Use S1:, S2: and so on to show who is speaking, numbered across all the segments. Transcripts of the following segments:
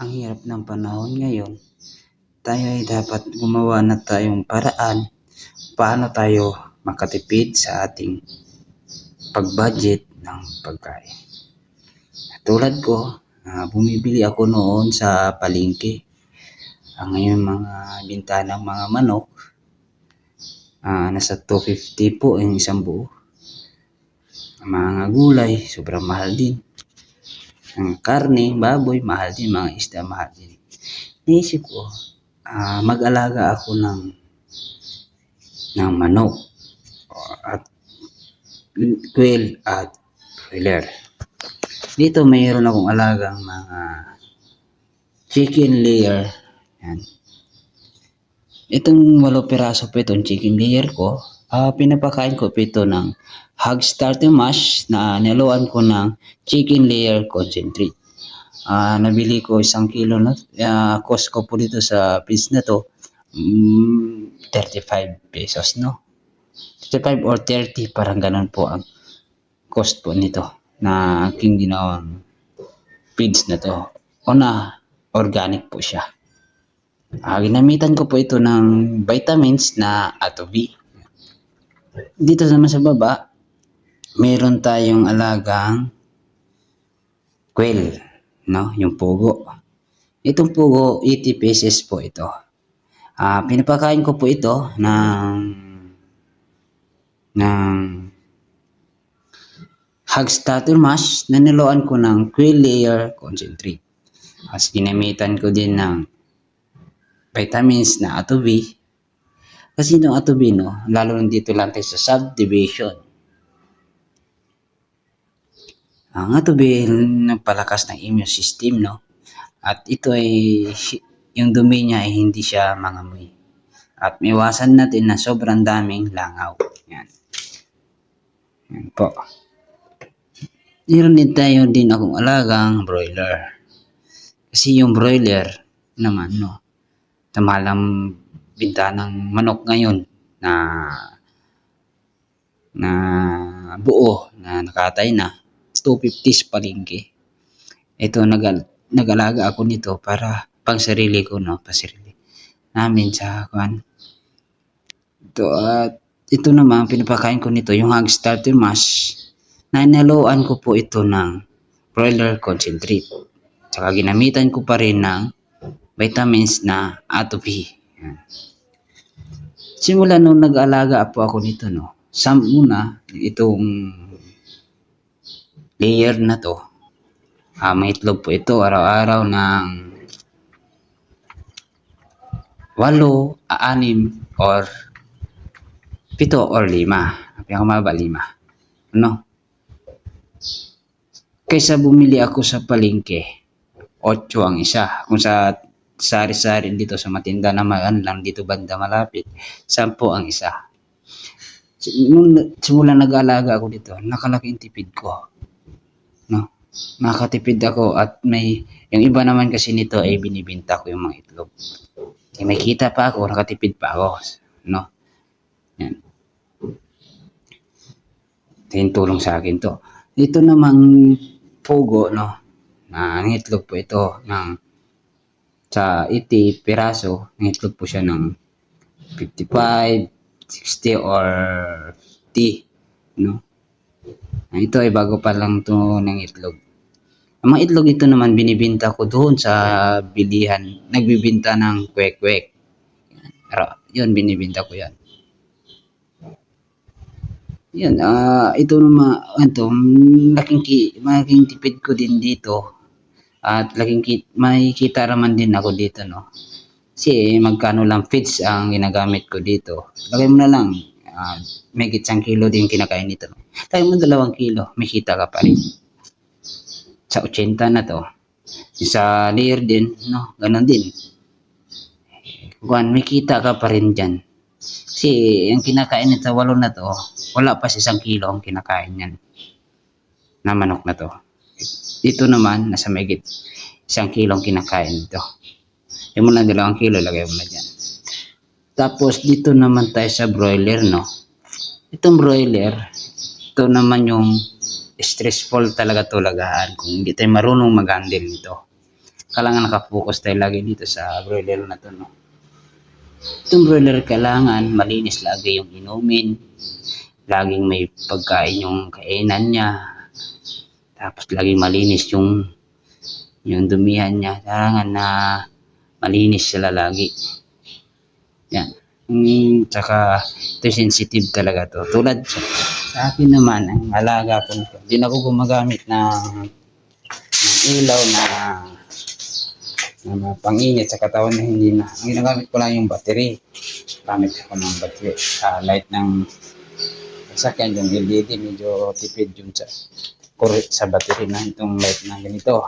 S1: ang hirap ng panahon ngayon, tayo ay dapat gumawa na tayong paraan paano tayo makatipid sa ating pag-budget ng pagkain. Tulad ko, uh, bumibili ako noon sa palengke. Ang uh, ngayon mga binta ng mga manok, uh, nasa 250 po yung isang buo. Mga gulay, sobrang mahal din ng karne, baboy, mahal din, mga isda, mahal din. Naisip ko, uh, mag-alaga ako ng ng manok at quail at broiler. Dito mayroon akong alagang mga chicken layer. Yan. Itong walo piraso po itong chicken layer ko, uh, pinapakain ko po ito ng hog starter mash na niluan ko ng chicken layer concentrate. Uh, nabili ko isang kilo na, uh, cost ko po dito sa piece na to, um, mm, 35 pesos, no? 35 or 30, parang ganun po ang cost po nito na aking ginawang feeds na to. O na, organic po siya. Uh, ginamitan ko po ito ng vitamins na Atobi. Dito naman sa baba, meron tayong alagang quail, no? Yung pugo. Itong pugo, 80 pesos po ito. Uh, pinapakain ko po ito ng ng hog starter mash na niloan ko ng quail layer concentrate. As ginamitan ko din ng vitamins na atobi. Kasi yung atobi, no, lalo dito lang tayo sa subdivision ang atubin nagpalakas ng immune system, no? At ito ay, yung dumi niya ay hindi siya mangamoy. At miwasan natin na sobrang daming langaw. Yan. Yan po. Meron din tayo din akong alagang broiler. Kasi yung broiler naman, no? Tamalang binta ng manok ngayon na na buo na nakatay na 250 sa palengke. Ito, nag nag-alaga ako nito para pang sarili ko, no? Pasarili namin sa kwan. Ito, at uh, ito naman, pinapakain ko nito, yung hog starter mash. Nanaluan ko po ito ng broiler concentrate. Tsaka ginamitan ko pa rin ng vitamins na atopy. Yan. Simula nung nag-alaga po ako nito, no? Sa una, itong layer na to, uh, may itlog po ito araw-araw ng walo, anim, or pito or lima. Pinakamaba lima. Ano? Kaysa bumili ako sa palengke, 8 ang isa. Kung sa sari-sari dito sa matinda na naman lang dito banda malapit, 10 ang isa. Nung simula nag-aalaga ako dito, nakalaking tipid ko makatipid ako at may yung iba naman kasi nito ay binibinta ko yung mga itlog. Kaya may kita pa ako, nakatipid pa ako. No? Yan. Ito sa akin to. Ito namang pugo, no? Na ang itlog po ito ng sa 80 piraso, ang itlog po siya ng 55, 60 or 50, no? Ito ay bago pa lang to ng itlog. Ang mga itlog ito naman binibinta ko doon sa bilihan. Nagbibinta ng kwek-kwek. Yun, binibinta ko yan. Yan, uh, ito naman, ito, laking, ki, malaking tipid ko din dito. At laking ki, may kita naman din ako dito, no. Kasi magkano lang feeds ang ginagamit ko dito. Lagay mo na lang, uh, may isang kilo din kinakain nito. Lagay mo dalawang kilo, may kita ka pa rin sa 80 na to. Sa layer din, no, ganun din. Kuan, may kita ka pa rin dyan. Kasi yung kinakain nito walo na to, wala pa sa isang kilo ang kinakain yan na manok na to. Dito naman, nasa megit isang kilo kinakain nito. Yung mo na dalawang kilo, lagay mo na dyan. Tapos dito naman tayo sa broiler, no? Itong broiler, ito naman yung stressful talaga to kung hindi tayo marunong mag-handle nito. kailangan nakapokus tayo lagi dito sa broiler na to, no? Itong broiler kailangan malinis lagi yung inumin. Laging may pagkain yung kainan niya. Tapos laging malinis yung yung dumihan niya. Kailangan na malinis sila lagi. Yan. Mm, tsaka ito sensitive talaga to. Tulad sa, sa akin naman, ang alaga ko nito. Hindi na ako gumagamit ng, ng ilaw na na panginit sa katawan na hindi na. Ang ginagamit ko lang yung battery. Gamit ko ng battery. Ah, light ng sa akin yung LED medyo tipid yun sa correct sa battery na itong light na ganito.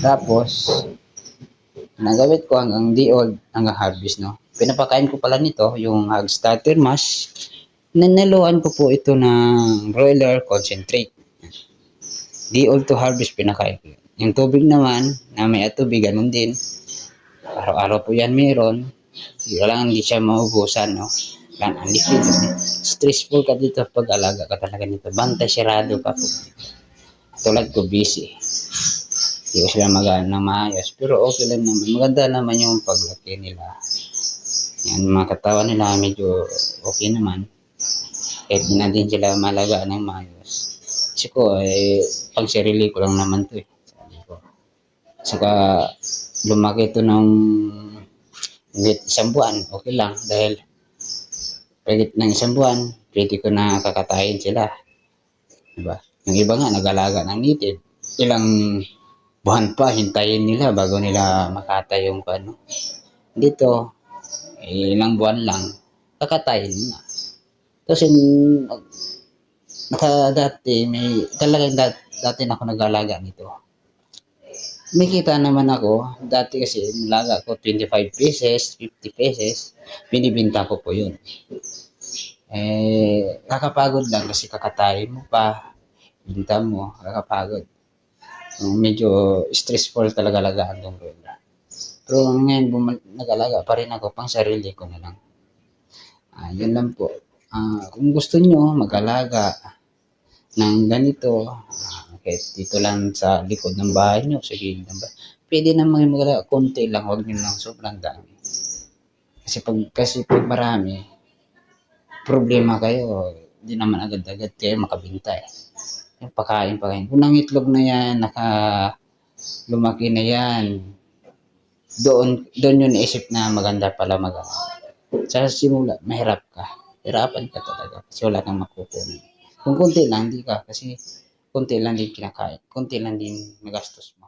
S1: Tapos, nagamit ko hanggang di old, hanggang harvest, no? Pinapakain ko pala nito, yung hog starter mash. Nanaluan ko po ito ng broiler concentrate. Di old to harvest, pinakain ko. yun. Yung tubig naman, na may tubig, ganun din. Araw-araw po yan meron. Kailangan hindi siya maubusan, no? Kailangan liquid. Stressful ka dito pag alaga ka talaga nito. Bantay sirado ka po. Tulad ko, busy. Hindi ko sila magaan na maayos. Pero okay lang naman. Maganda naman yung paglaki nila. Yan, mga katawan nila medyo okay naman. Kahit di na din sila malagaan ng maayos. Kasi ko, eh, pang sarili ko lang naman to eh. Ko. Saka, lumaki to ng isang buwan, okay lang. Dahil, pagit ng isang buwan, pwede ko na kakatayin sila. Diba? Yung iba nga, nag-alaga ng native. Ilang buwan pa, hintayin nila bago nila makatay yung ano. Dito, eh, ilang buwan lang, kakatayin na. Yung, naka dati, may, talagang dati, dati na ako nag-alaga nito. May kita naman ako, dati kasi nilaga ko 25 pesos, 50 pesos, binibinta ko po yun. Eh, kakapagod lang kasi kakatayin mo pa, binta mo, kakapagod. Medyo stressful talaga alagaan yung broiler. Pero ngayon, bumal- nag-alaga pa rin ako pang sarili ko na lang. Ah, yun lang po. Ah, kung gusto nyo mag-alaga ng ganito, ah, kahit dito lang sa likod ng bahay nyo, sa gilid pwede naman mag-alaga, konti lang, huwag nyo lang sobrang dami. Kasi pag, kasi pag marami, problema kayo, hindi naman agad-agad kayo makabinta eh. Yung pakain, pakain. Kung ang itlog na yan, naka lumaki na yan, doon, doon yun naisip na maganda pala mag Sa simula, mahirap ka. Hirapan ka talaga kasi wala kang makukunan. Kung konti lang, hindi ka. Kasi konti lang din kinakain. Konti lang din nagastos mo.